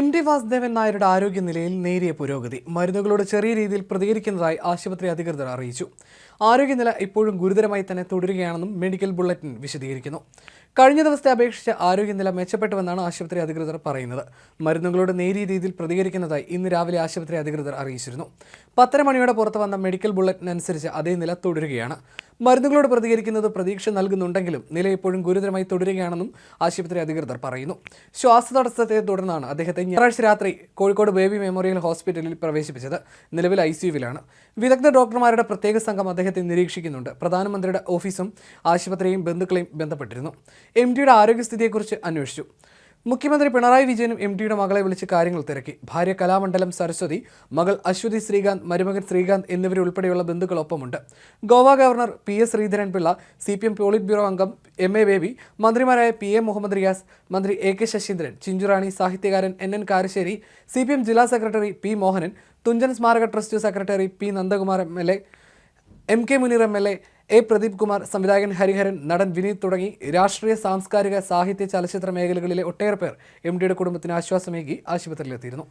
M D Vasudevan നായരുടെ ആരോഗ്യനിലയിൽ നേരിയ പുരോഗതി. മരുന്നുകളോട് ചെറിയ രീതിയിൽ പ്രതികരിക്കുന്നതായി ആശുപത്രി അധികൃതർ അറിയിച്ചു. ആരോഗ്യനില ഇപ്പോഴും ഗുരുതരമായി തന്നെ തുടരുകയാണെന്നും മെഡിക്കൽ ബുള്ളറ്റിൻ വിശദീകരിക്കുന്നു. കഴിഞ്ഞ ദിവസത്തെ അപേക്ഷിച്ച് ആരോഗ്യനില മെച്ചപ്പെട്ടുവെന്നാണ് ആശുപത്രി അധികൃതർ പറയുന്നത്. മരുന്നുകളോട് നേരിയ രീതിയിൽ പ്രതികരിക്കുന്നതായി ഇന്ന് രാവിലെ ആശുപത്രി അധികൃതർ അറിയിച്ചിരുന്നു. പത്തര മണിയോടെ പുറത്തു വന്ന മെഡിക്കൽ ബുള്ളറ്റിൻ അനുസരിച്ച് അതേ നില തുടരുകയാണ്. മരുന്നുകളോട് പ്രതികരിക്കുന്നത് പ്രതീക്ഷ നൽകുന്നുണ്ടെങ്കിലും നില ഇപ്പോഴും ഗുരുതരമായി തുടരുകയാണെന്നും ആശുപത്രി അധികൃതർ പറയുന്നു. ശ്വാസതടസ്സത്തെ തുടർന്നാണ് അദ്ദേഹത്തെ ഞായറാഴ്ച രാത്രി കോഴിക്കോട് ബേബി മെമ്മോറിയൽ ഹോസ്പിറ്റലിൽ പ്രവേശിപ്പിച്ചത്. നിലവിൽ ഐ സിയുവിലാണ് വിദഗ്ധ ഡോക്ടർമാരുടെ പ്രത്യേക സംഘം അദ്ദേഹത്തെ നിരീക്ഷിക്കുന്നുണ്ട്. പ്രധാനമന്ത്രിയുടെ ഓഫീസും ആശുപത്രിയും ബന്ധുക്കളെയും ബന്ധപ്പെട്ടിരുന്നു. എം ഡിയുടെ ആരോഗ്യസ്ഥിതിയെക്കുറിച്ച് അന്വേഷിച്ചു. മുഖ്യമന്ത്രി പിണറായി വിജയനും എം ഡിയുടെ മകളെ വിളിച്ച് കാര്യങ്ങൾ തിരക്കി. ഭാര്യ കലാമണ്ഡലം സരസ്വതി മകൾ അശ്വതി ശ്രീകാന്ത് മരുമകൻ ശ്രീകാന്ത് എന്നിവരുൾപ്പെടെയുള്ള ബന്ധുക്കളൊപ്പമുണ്ട്. Goa governor P S Sreedharan Pillai C P M politburo അംഗം എം എ ബേബി മന്ത്രിമാരായ പി എ മുഹമ്മദ് റിയാസ് മന്ത്രി എ കെ ശശീന്ദ്രൻ ചിഞ്ചുറാണി സാഹിത്യകാരൻ N N Karassery C P M ജില്ലാ സെക്രട്ടറി പി മോഹനൻ തുഞ്ചൻ സ്മാരക trust secretary P Nandakumar M L A M K Muneer M L A A Pradeep Kumar സംവിധായകൻ ഹരിഹരൻ നടൻ വിനീത് തുടങ്ങി രാഷ്ട്രീയ സാംസ്കാരിക സാഹിത്യ ചലച്ചിത്ര മേഖലകളിലെ ഒട്ടേറെ പേർ എം ഡിയുടെ കുടുംബത്തിന് ആശ്വാസമേകി ആശുപത്രിയിലെത്തിയിരുന്നു.